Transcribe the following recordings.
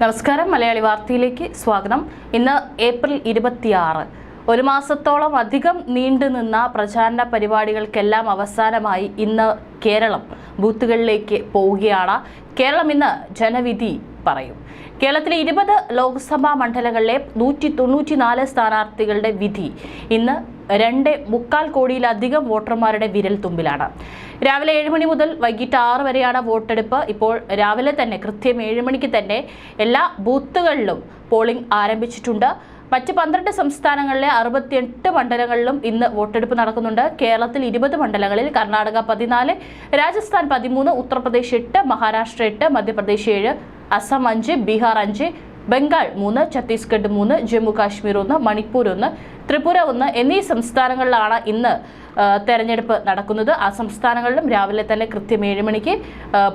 നമസ്കാരം. മലയാളി വാർത്തയിലേക്ക് സ്വാഗതം. ഇന്ന് ഏപ്രിൽ ഇരുപത്തിയാറ്. ഒരു മാസത്തോളം അധികം നീണ്ടുനിന്ന പ്രചാരണ പരിപാടികൾക്കെല്ലാം അവസാനമായി ഇന്ന് കേരളം ബൂത്തുകളിലേക്ക് പോവുകയാണ്. കേരളം ഇന്ന് ജനവിധി പറയും. കേരളത്തിലെ ഇരുപത് ലോക്സഭാ മണ്ഡലങ്ങളിലെ നൂറ്റി തൊണ്ണൂറ്റിനാല് സ്ഥാനാർത്ഥികളുടെ വിധി ഇന്ന് രണ്ട് മുക്കാൽ കോടിയിലധികം വോട്ടർമാരുടെ വിരൽ തുമ്പിലാണ്. രാവിലെ ഏഴ് മണി മുതൽ വൈകിട്ട് ആറ് വരെയാണ് വോട്ടെടുപ്പ്. ഇപ്പോൾ രാവിലെ തന്നെ കൃത്യം ഏഴ് മണിക്ക് തന്നെ എല്ലാ ബൂത്തുകളിലും പോളിംഗ് ആരംഭിച്ചിട്ടുണ്ട്. മറ്റ് പന്ത്രണ്ട് സംസ്ഥാനങ്ങളിലെ അറുപത്തിയെട്ട് മണ്ഡലങ്ങളിലും ഇന്ന് വോട്ടെടുപ്പ് നടക്കുന്നുണ്ട്. കേരളത്തിൽ ഇരുപത് മണ്ഡലങ്ങളിൽ കർണാടക പതിനാല് രാജസ്ഥാൻ പതിമൂന്ന് ഉത്തർപ്രദേശ് എട്ട് മഹാരാഷ്ട്ര എട്ട് മധ്യപ്രദേശ് ഏഴ് അസം അഞ്ച് ബീഹാർ അഞ്ച് ബംഗാൾ മൂന്ന് ഛത്തീസ്ഗഡ് മൂന്ന് ജമ്മു കാശ്മീർ ഒന്ന് മണിപ്പൂർ ഒന്ന് ത്രിപുര ഒന്ന് എന്നീ സംസ്ഥാനങ്ങളിലാണ് ഇന്ന് തെരഞ്ഞെടുപ്പ് നടക്കുന്നത്. ആ സംസ്ഥാനങ്ങളിലും രാവിലെ തന്നെ കൃത്യം ഏഴ് മണിക്ക്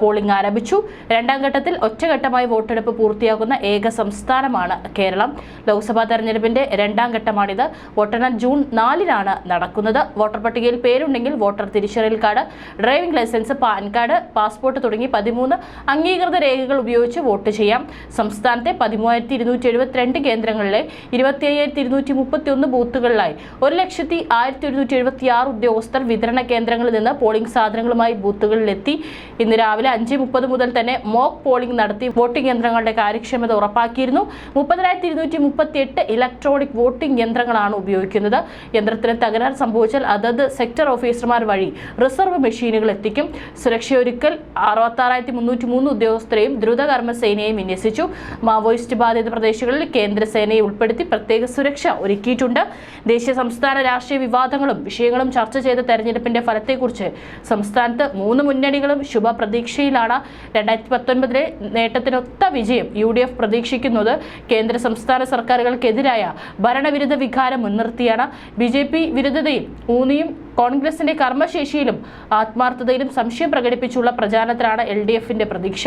പോളിംഗ് ആരംഭിച്ചു. രണ്ടാം ഘട്ടത്തിൽ ഒറ്റഘട്ടമായി വോട്ടെടുപ്പ് പൂർത്തിയാക്കുന്ന ഏക സംസ്ഥാനമാണ് കേരളം. ലോക്സഭാ തെരഞ്ഞെടുപ്പിന്റെ രണ്ടാം ഘട്ടമാണിത്. വോട്ടെണ്ണൽ ജൂൺ നാലിനാണ് നടക്കുന്നത്. വോട്ടർ പട്ടികയിൽ പേരുണ്ടെങ്കിൽ വോട്ടർ തിരിച്ചറിയൽ card driving licence PAN card passport തുടങ്ങി പതിമൂന്ന് അംഗീകൃത രേഖകൾ ഉപയോഗിച്ച് വോട്ട് ചെയ്യാം. സംസ്ഥാനത്തെ പതിമൂവായിരത്തി ഇരുന്നൂറ്റി എഴുപത്തിരണ്ട് കേന്ദ്രങ്ങളിലെ ഇരുപത്തി അയ്യായിരത്തി ഇരുന്നൂറ്റി മുപ്പത്തി ഒന്ന് ബൂത്തുകളിലായി ഒരു ലക്ഷത്തി ആയിരത്തി ഒരുന്നൂറ്റി എഴുപത്തി ആറ് ഉദ്യോഗസ്ഥർ വിതരണ കേന്ദ്രങ്ങളിൽ നിന്ന് പോളിംഗ് സാധനങ്ങളുമായി ബൂത്തുകളിലെത്തി. ഇന്ന് രാവിലെ അഞ്ച് മുപ്പത് മുതൽ തന്നെ മോക്ക് പോളിംഗ് നടത്തി വോട്ടിംഗ് യന്ത്രങ്ങളുടെ കാര്യക്ഷമത ഉറപ്പാക്കിയിരുന്നു. മുപ്പതിനായിരത്തി ഇരുന്നൂറ്റി ഇലക്ട്രോണിക് വോട്ടിംഗ് യന്ത്രങ്ങളാണ് ഉപയോഗിക്കുന്നത്. യന്ത്രത്തിന് തകരാർ സംഭവിച്ചാൽ അതത് സെക്ടർ ഓഫീസർമാർ വഴി റിസർവ് മെഷീനുകൾ എത്തിക്കും. സുരക്ഷയൊരുക്കൽ അറുപത്താറായിരത്തി മുന്നൂറ്റി മൂന്ന് ഉദ്യോഗസ്ഥരെയും ദ്രുതകർമ്മ സേനയെയും വിന്യസിച്ചു. മാവോയിസ്റ്റ് ബാധിത പ്രദേശങ്ങളിൽ കേന്ദ്രസേനയെ ഉൾപ്പെടുത്തി പ്രത്യേക സുരക്ഷ ഒരുക്കിയിട്ടുണ്ട്. ദേശീയ സംസ്ഥാന രാഷ്ട്രീയ വിവാദങ്ങളും വിഷയങ്ങളും ചർച്ച ചെയ്ത തെരഞ്ഞെടുപ്പിന്റെ ഫലത്തെക്കുറിച്ച് സംസ്ഥാനത്ത് മൂന്ന് മുന്നണികളും ശുഭപ്രതീക്ഷയിലാണ്. രണ്ടായിരത്തി പത്തൊൻപതിലെ നേട്ടത്തിനൊത്ത വിജയം യു ഡി എഫ് പ്രതീക്ഷിക്കുന്നത് കേന്ദ്ര സംസ്ഥാന സർക്കാരുകൾക്കെതിരായ ഭരണവിരുദ്ധ വികാരം മുൻനിർത്തിയാണ്. ബി ജെ പി വിരുദ്ധതയിൽ ഊന്നിയും കോൺഗ്രസിന്റെ കർമ്മശേഷിയിലും ആത്മാർത്ഥതയിലും സംശയം പ്രകടിപ്പിച്ചുള്ള പ്രചാരണത്തിലാണ് എൽ ഡി എഫിന്റെ പ്രതീക്ഷ.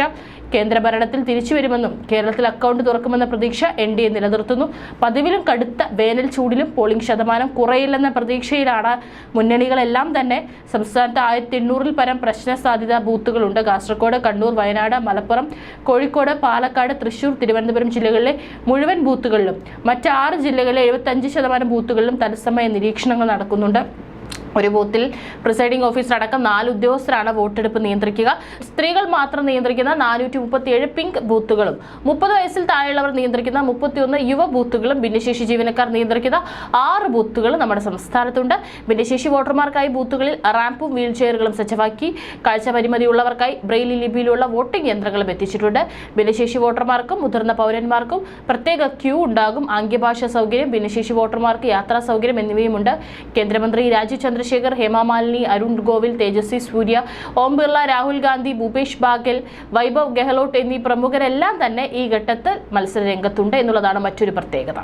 കേന്ദ്രഭരണത്തിൽ തിരിച്ചുവരുമെന്നും കേരളത്തിൽ അക്കൗണ്ട് തുറക്കുമെന്ന പ്രതീക്ഷ എൻ ഡി എ നിലനിർത്തുന്നു. പതിവിലും കടുത്ത വേനൽ ചൂടിലും പോളിംഗ് ശതമാനം കുറയില്ലെന്ന പ്രതീക്ഷയിലാണ് മുന്നണികളെല്ലാം തന്നെ. സംസ്ഥാനത്ത് ആയിരത്തി എണ്ണൂറിൽ പരം പ്രശ്ന സാധ്യതാ ബൂത്തുകളുണ്ട്. കാസർഗോഡ് കണ്ണൂർ വയനാട് മലപ്പുറം കോഴിക്കോട് പാലക്കാട് തൃശൂർ തിരുവനന്തപുരം ജില്ലകളിലെ മുഴുവൻ ബൂത്തുകളിലും മറ്റ് ആറ് ജില്ലകളിലെ എഴുപത്തഞ്ച് ശതമാനം ബൂത്തുകളിലും തത്സമയ നിരീക്ഷണങ്ങൾ നടക്കുന്നുണ്ട്. ഒരു ബൂത്തിൽ പ്രിസൈഡിംഗ് ഓഫീസർ അടക്കം നാല് ഉദ്യോഗസ്ഥരാണ് വോട്ടെടുപ്പ് നിയന്ത്രിക്കുക. സ്ത്രീകൾ മാത്രം നിയന്ത്രിക്കുന്ന നാനൂറ്റി മുപ്പത്തിയേഴ് പിങ്ക് ബൂത്തുകളും മുപ്പത് വയസ്സിൽ താഴെയുള്ളവർ നിയന്ത്രിക്കുന്ന മുപ്പത്തിയൊന്ന് യുവ ബൂത്തുകളും ഭിന്നശേഷി ജീവനക്കാർ നിയന്ത്രിക്കുന്ന ആറ് ബൂത്തുകളും നമ്മുടെ സംസ്ഥാനത്തുണ്ട്. ഭിന്നശേഷി വോട്ടർമാർക്കായി ബൂത്തുകളിൽ റാമ്പും വീൽ ചെയറുകളും സജ്ജമാക്കി. കാഴ്ച പരിമിതിയുള്ളവർക്കായി ബ്രെയിലി ലിപിയിലുള്ള വോട്ടിംഗ് യന്ത്രങ്ങളും എത്തിച്ചിട്ടുണ്ട്. ഭിന്നശേഷി വോട്ടർമാർക്കും മുതിർന്ന പൗരന്മാർക്കും പ്രത്യേക ക്യൂ ഉണ്ടാകും. ആംഗ്യഭാഷ സൗകര്യം ഭിന്നശേഷി വോട്ടർമാർക്ക് യാത്രാ സൗകര്യം എന്നിവയുമുണ്ട്. കേന്ദ്രമന്ത്രി രാജീവ് ചന്ദ്രശേഖർ ഹേമാമാലിനി അരുൺ ഗോവിൽ തേജസ്വി സൂര്യ ഓം ബിർള രാഹുൽ ഗാന്ധി ഭൂപേഷ് ബാഗൽ വൈഭവ് ഗെഹ്ലോട്ട് എന്നീ പ്രമുഖരെല്ലാം തന്നെ ഈ ഘട്ടത്തിൽ മത്സര രംഗത്തുണ്ട് എന്നുള്ളതാണ് മറ്റൊരു പ്രത്യേകത.